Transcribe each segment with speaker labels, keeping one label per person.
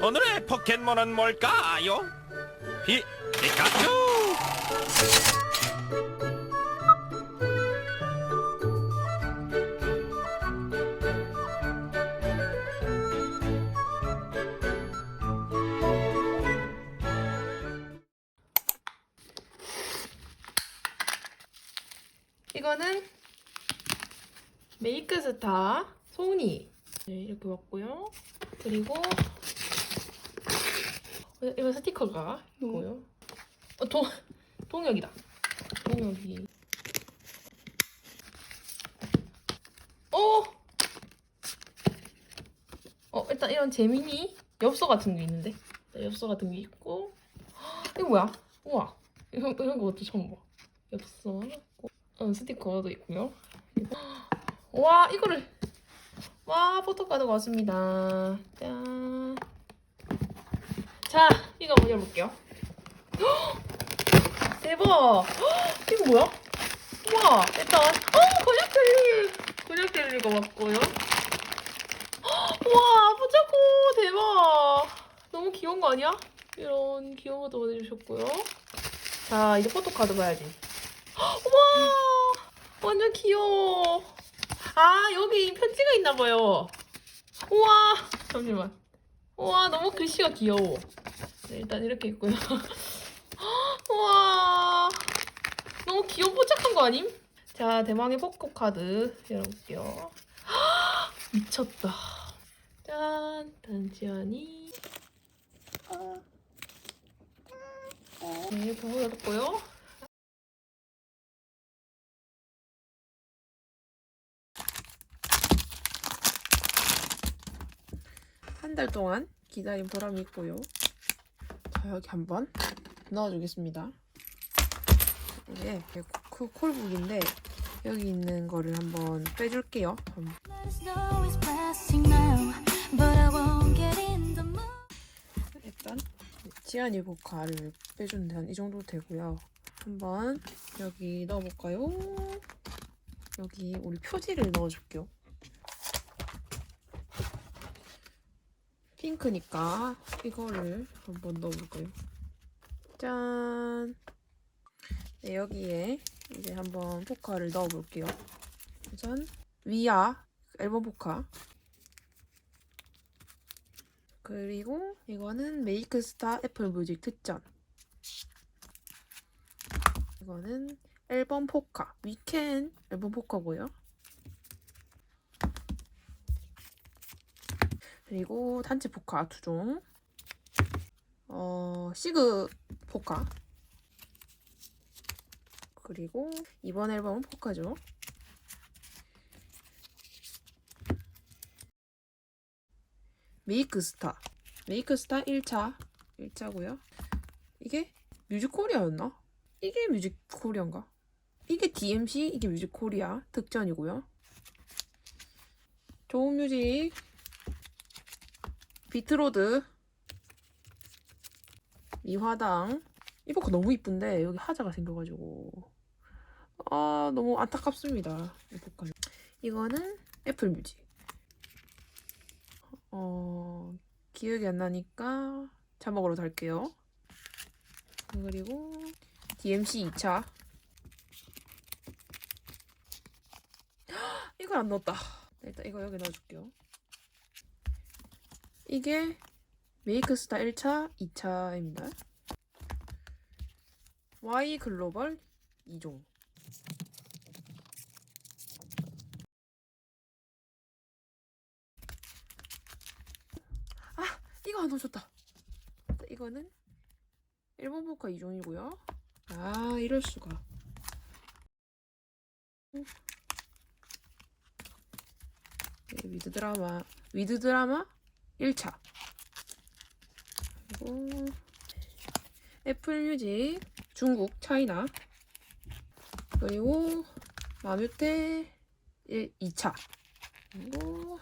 Speaker 1: 오늘의 포켓몬은 뭘까요? 피 피카츄.
Speaker 2: 이거는 메이크스타 소니 네, 이렇게 왔고요. 그리고 어, 이거 스티커가 있고요. 어, 동 동혁이다. 동혁이. 어. 어 일단 이런 재미니 엽서 같은 게 있는데 네, 엽서 같은 게 있고 헉, 이거 뭐야? 우와 이런 이런 것도 처음 봐. 엽서 어, 스티커도 있고요. 와 이거를 와 포토카드가 왔습니다. 짠. 자 이거 열어볼게요. 헉! 대박. 헉! 이거 뭐야? 와 일단 어 곤약 젤리 곤약 젤리가 왔고요. 헉! 와 포차코 대박. 너무 귀여운 거 아니야? 이런 귀여운 것도 보내주셨고요. 자 이제 포토카드 봐야지. 와 완전 귀여워. 아 여기 편지가 있나 봐요. 우와 잠시만. 우와 너무 글씨가 귀여워. 네, 일단 이렇게 있고요. 우와 너무 귀여운 포착한 거 아님? 자 대망의 포코 카드 열어볼게요. 미쳤다. 짠 단지안이. 네, 이렇게 열었고요. 한달 동안 기다린 보람이 있고요. 자, 여기 한번 넣어주겠습니다. 이게 코- 콜북인데 여기 있는 거를 한번 빼줄게요.
Speaker 3: mood.
Speaker 2: 일단 지안 이 보카를 빼주는데 한 이 정도 되고요. 한번 여기 넣어볼까요? 여기 우리 표지를 넣어줄게요. 핑크니까 이거를 한번 넣어볼까요? 짠! 네, 여기에 이제 한번 포카를 넣어볼게요. 우선 위아 앨범 포카 그리고 이거는 메이크스타 애플 뮤직 특전. 이거는 앨범 포카. 위켄 앨범 포카고요. 그리고 단체 포카 두 종. 어, 시그 포카. 그리고 이번 앨범은 포카죠. 메이크스타. 메이크스타 1차. 1차고요. 이게 뮤직코리아였나? 이게 뮤직코리아인가? 이게 DMC, 이게 뮤직코리아 특전이고요. 좋은 뮤직. 비트로드. 이 버커 너무 이쁜데 여기 하자가 생겨가지고 아 너무 안타깝습니다. 이 버커. 이거는 애플 뮤직. 어, 기억이 안 나니까 자막으로 달게요. 그리고 DMC 2차. 이걸 안 넣었다. 일단 이거 여기 넣어줄게요. 이게 메이크스타 1차, 2차입니다. Y 글로벌 2종. 아, 이거 안 넣어줬다. 이거는 일본 보카 2종이고요. 아, 이럴 수가. 네, 위드 드라마, 위드 드라마 1차. 그리고 애플 뮤직 중국 차이나. 그리고 마뮤테 2차. 그리고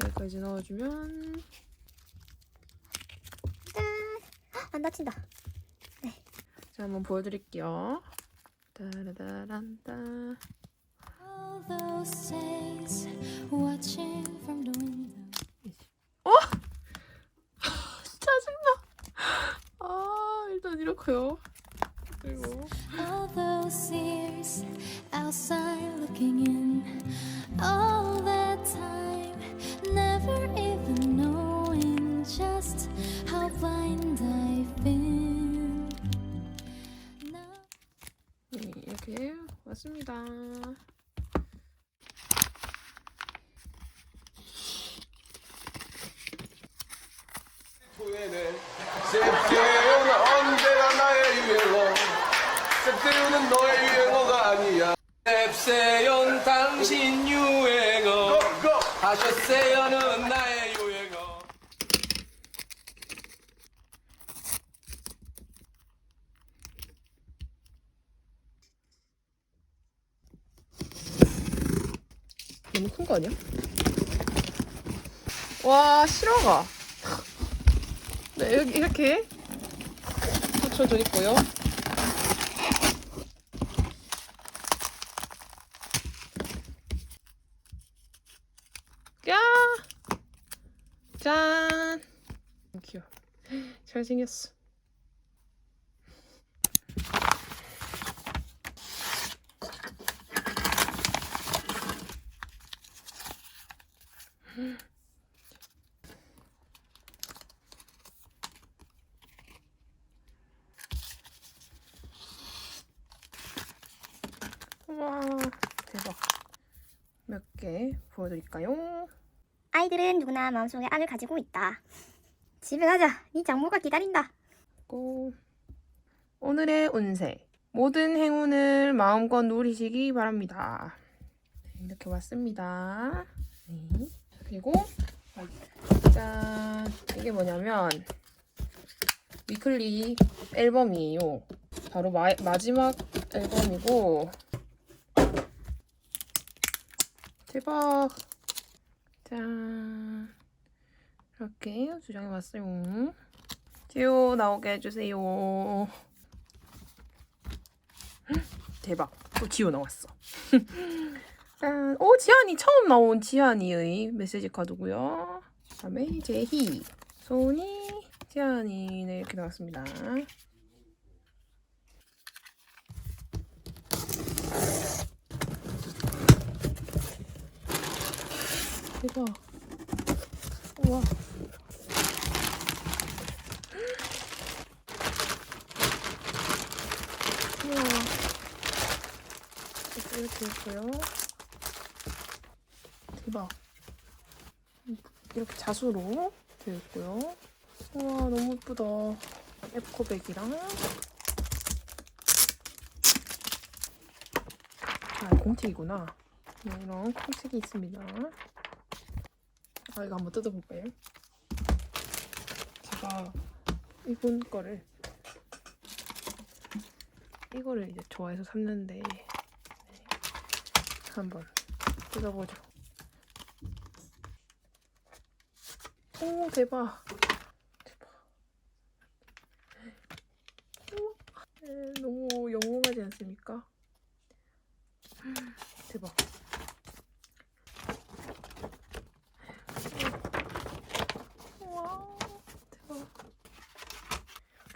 Speaker 2: 여기까지 넣어주면
Speaker 3: 안 다친다.
Speaker 2: 자 한번 보여드릴게요. 따라다란따 넣고요. 그리고
Speaker 3: All those years outside looking in, all that time, never even knowing just how blind I've been. Now
Speaker 2: 네, 이렇게 왔습니다.
Speaker 4: 셉세요는 당신 유행어 하셨세요는 나의 유행어
Speaker 2: 너무 큰 거 아니야? 와 실화가. 네 여기 이렇게 붙여져 있고요. 야! 짠! 귀여워. 잘생겼어. 와 대박. 몇 개 보여드릴까요?
Speaker 5: 아이들은 누구나 마음속에 악을 가지고 있다. 집에 가자. 네 장모가 기다린다.
Speaker 2: 고 오늘의 운세 모든 행운을 마음껏 누리시기 바랍니다. 네, 이렇게 왔습니다. 네. 그리고 짠 이게 뭐냐면 위클리 앨범이에요. 바로 마, 마지막 앨범이고 대박 짠 이렇게 두 장이 왔어요. 지호 나오게 해주세요. 헉, 대박. 또 지호 나왔어. 짠. 오, 지한이 처음 나온 지한이의 메시지 카드고요. 그다음에 제희, 소니, 지한이 네 이렇게 나왔습니다. 대박. 우와. 우와. 이렇게 있고요. 대박. 이렇게 자수로 되어 있고요. 우와, 너무 예쁘다. 에코백이랑. 아, 공책이구나. 네, 이런 공책이 있습니다. 아, 이거 한번 뜯어볼까요? 제가 이분 거를 이거를 이제 좋아해서 샀는데 네. 한번 뜯어보죠. 오 대박 대박 네, 너무 영롱하지 않습니까? 대박 우와 대박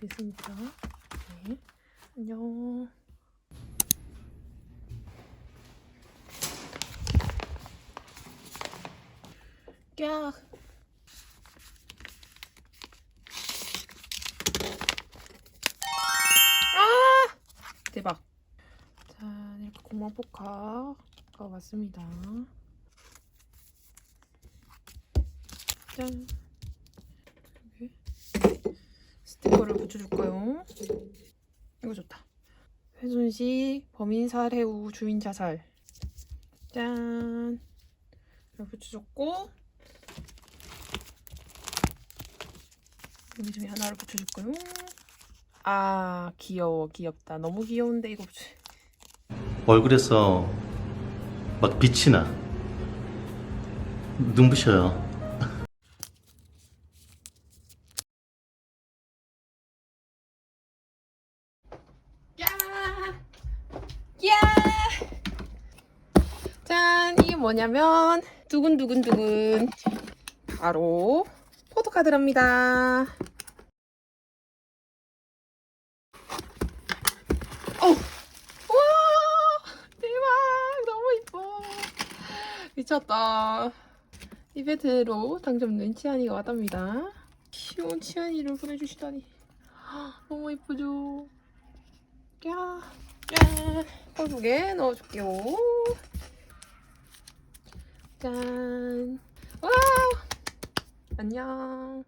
Speaker 2: 이렇게 있습니다. 네. 안녕. 야. 아! 대박. 자, 이렇게 공망 포카가 왔습니다. 짠. 여기 스티커를 붙여줄까요? 이거 좋다. 회순시 범인 살해 후 주인 자살. 짠. 이렇게 붙여줬고 여기 중에 하나를 붙여줄까요? 아 귀여워 귀엽다 너무 귀여운데 이거 붙여
Speaker 6: 얼굴에서 막 빛이 나. 눈부셔요.
Speaker 2: 뭐냐면 두근두근두근 바로 포토카드랍니다. 어! 와! 대박! 너무 이뻐! 미쳤다. 이벤트로 당첨된 치안이가 왔답니다. 귀여운 치안이를 보내주시다니. 너무 이쁘죠? 야, 짠! 펄북에 넣어줄게요. 짠. 와! 안녕.